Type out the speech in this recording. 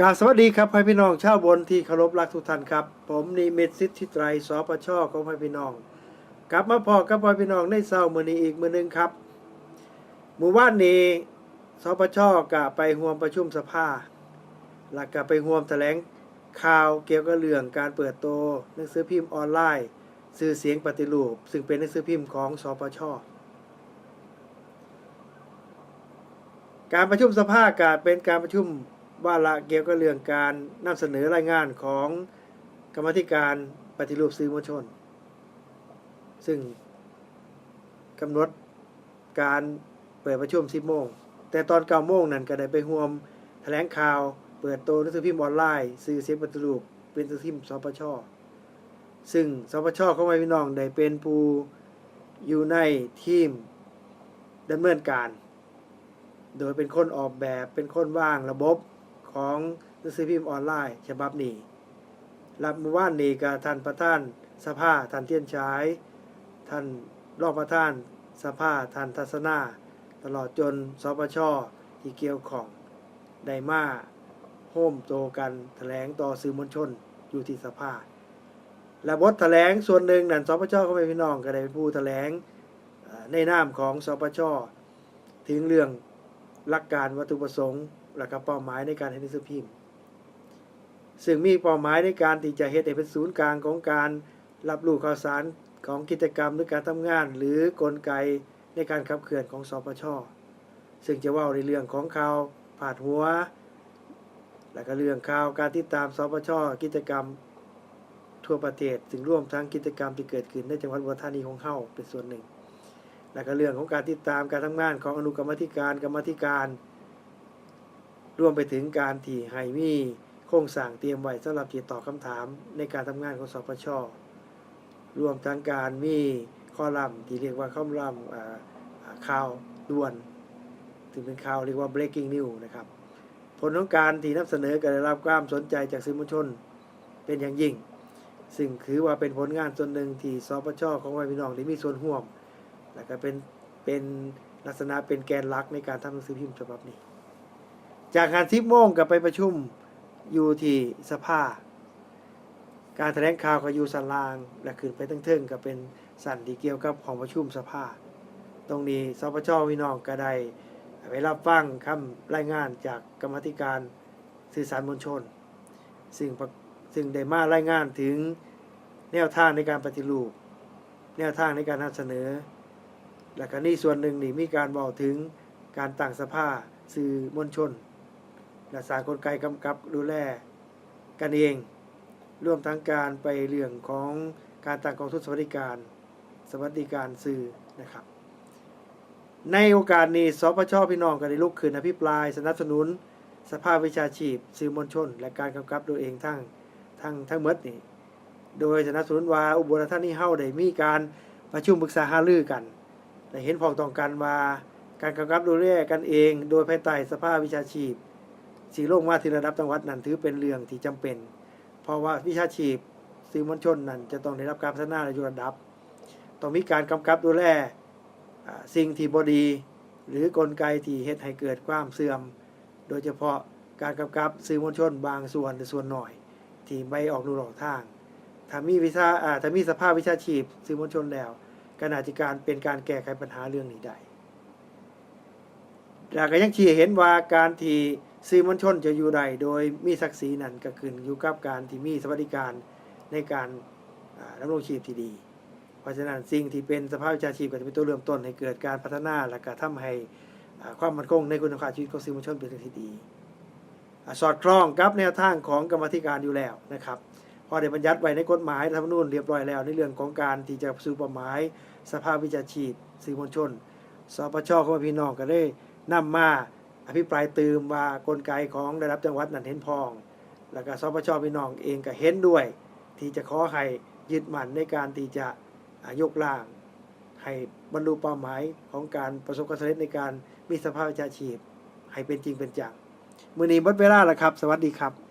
กาสวัสดีครับพ่อพี่น้องชาวบนที่เคารพรักทุกท่านครับ ผมนิมิตสิทธิไตรสปชของพ่อพี่น้อง กลับมาพอกับพ่อพี่น้องในเช้ามือนี้อีกมือหนึงครับหมู่บ้านนี้สปชกะไปร่วมประชุมสภาแล้วก็ไปร่วมแถลงข่าวเกี่ยวกับเรื่องการเปิดโตวหนังสือพิมพ์ออนไลน์สื่อเสียงปฏิรูป ซึ่งเป็นหนังสือพิมพ์ของสปชการประชุมสภากาเป็นการประชุม วาระเกี่ยวกับเรื่องการนำเสนอรายงานของกรรมธิการปฏิรูปสื่อมวลชน ซึ่งกำหนดการเปิดประชุม10โมง แต่ตอน9โมงนั้นก็ได้ไปร่วมแถลงข่าวเปิดโตวหนังสือพิมพ์ออนไลน์สื่อเสียงปฏิรูปเป็นสือพิมพ์สปชซึ่งสปชของพี่น้องได้เป็นผู้อยู่ในทีมดำเนินการ โดยเป็นคนออกแบบเป็นคนว่างระบบ ของหนังสือพิมพ์ออนไลน์ ฉบับนี้รับมือว่านนี้กับท่านประธานสภาท่านเทียนฉาย ท่านรองประธานสภาท่านทัศนา ตลอดจนสปชที่เกี่ยวของได้มาโฮมโตกันแถลงต่อสื่อมวลชนอยู่ที่สภา และบทแถลงส่วนหนึ่งนั่นสปชก็ไม่พี่น้องก็ได้เป็นผู้แถลงในนามของสปชถึงเรื่องหลักการวัตถุประสงค์ และก็เป้าหมายในการเฮ็ดหนังสือพิมพ์ ซึ่งมีเป้าหมายในการที่จะเฮ็ดให้เป็นศูนย์กลางของการรับรู้ข่าวสารของกิจกรรมหรือการทำงาน หรือกลไกในการขับเคลื่อนของสปชซึ่งจะว่าในเรื่องของข่าวผาดหัว และก็เรื่องข่าวการติดตามสปชกิจกรรมทั่วประเทศซึ่งร่วมทั้งกิจกรรมที่เกิดขึ้นในจังหวัดอุดรธานีของเฮาเป็นส่วนหนึ่ง และก็เรื่องของการติดตามการทำงานของอนุกรรมธิการกรรมธิการ รวมไปถึงการที่ให้มีโครงสร้างเตรียมไว้สำหรับที่ตอบคำถามในการทำงานของสปชรวมทั้งการมีข้อลัมน์ที่เรียกว่าข้อลัมน์อ่าอ่าข่าวด่วน ถึงเป็นข่าวเรียกว่า breaking news นะครับผลของการที่นำเสนอก็ได้รับความสนใจจากสื่อมวลชนเป็นอย่างยิ่ง ซึ่งถือว่าเป็นผลงานส่วนหนึ่งที่สปชของพี่น้องได้มีส่วนร่วมแล้วก็เป็นเป็นลักษณะเป็นแกนหลักในการทำหนังสือพิมพ์ฉบับนี้ จากการทิปโมงกับไปประชุมอยู่ที่สภา การแถลงข่าวก็อยู่สันลาง และขึ้นไปตั้งเทิงก็เป็นสันที่เกี่ยวกับของประชุมสภา ตรงนี้สปชพี่น้องก็ได้ไปรับฟังคำรายงานจากกรรมธิการสื่อสารมวลชน ซึ่งซึ่งได้มารายงานถึงแนวทางในการปฏิรูป แนวทางในการนำเสนอ และก็นี่ส่วนหนึ่งนี่มีการบอกถึงการตั้งสภาสื่อมวลชน และสร้างกลไกกำกับดูแลกันเอง ร่วมทั้งการไปเรื่องของการตั้งกองทุนสวัสดิการ สวัสดิการสื่อนะครับ ในโอกาสนี้สปชพี่น้องก็ได้ลุกขึ้นอภิปรายสนับสนุน สภาพวิชาชีพ สื่อมวลชน และการกำกับโดยเองทั้งทั้งทั้งหมดนี่โดยสนับสนุนว่าอุบลราชธานีเฮาได้มีการประชุมปรึกษาหารือกันได้เห็นพ้องต้องกันว่าการกำกับดูแลกันเอง โดยภายใต้สภาพวิชาชีพ สีโลงมาที่ระดับจังหวัดนั้นถือเป็นเรื่องที่จำเป็น เพราะว่าวิชาชีพสื่อมวลชนนั้นจะต้องได้รับการพัฒนาในระดับ ต้องมีการกำกับดูแลสิ่งที่บดี หรือกลไกที่เฮ็ดให้เกิดความเสื่อม โดยเฉพาะการกำกับสื่อมวลชนบางส่วนแต่ส่วนหน่อย ที่ไม่ออกนูหลอกทาง ถ้ามีวิชาถ้ามีสภาพวิชาชีพสื่อมวลชนแล้วก็น่าจะการเป็นการแก้ไขปัญหาเรื่องนี้ได้แล้วก็ยังชี้เห็นว่าการที่ สื่อมวลชนจะอยู่ได้โดยมีศักดิ์ศรีนั้นก็ขึ้นอยู่กับการที่มีสวัสดิการในการดำรงชีพที่ดี เพราะฉะนั้นสิ่งที่เป็นสภาพวิชาชีพก็จะเป็นตัวเริ่มต้นให้เกิดการพัฒนาและก็ทำให้ความมั่นคงในคุณภาพชีวิตของสื่อมวลชนเป็นสิ่งที่ดีอ่าสอดคล้องกับแนวทางของกรรมธิการอยู่แล้วนะครับพอได้บัญญัติไว้ในกฎหมายรัฐธรรมนูญเรียบร้อยแล้ว ในเรื่องของการที่จะสู่เป้าหมาย สภาพวิชาชีพสื่อมวลชนสปชของพี่น้องก็ได้นำมา อภิปรายตืมว่ากลไกของระดับจังหวัดนั้นเห็นพอง แล้วก็สปชพี่น้องเองก็เห็นด้วย ที่จะขอให้ยึดมั่นในการที่จะยกล่าง ให้บรรลุเป้าหมายของการประสบความสำเร็จในการมีสภาพวิชาชีพ ให้เป็นจริงเป็นจังมือนี้หมดเวลาแล้วครับ สวัสดีครับ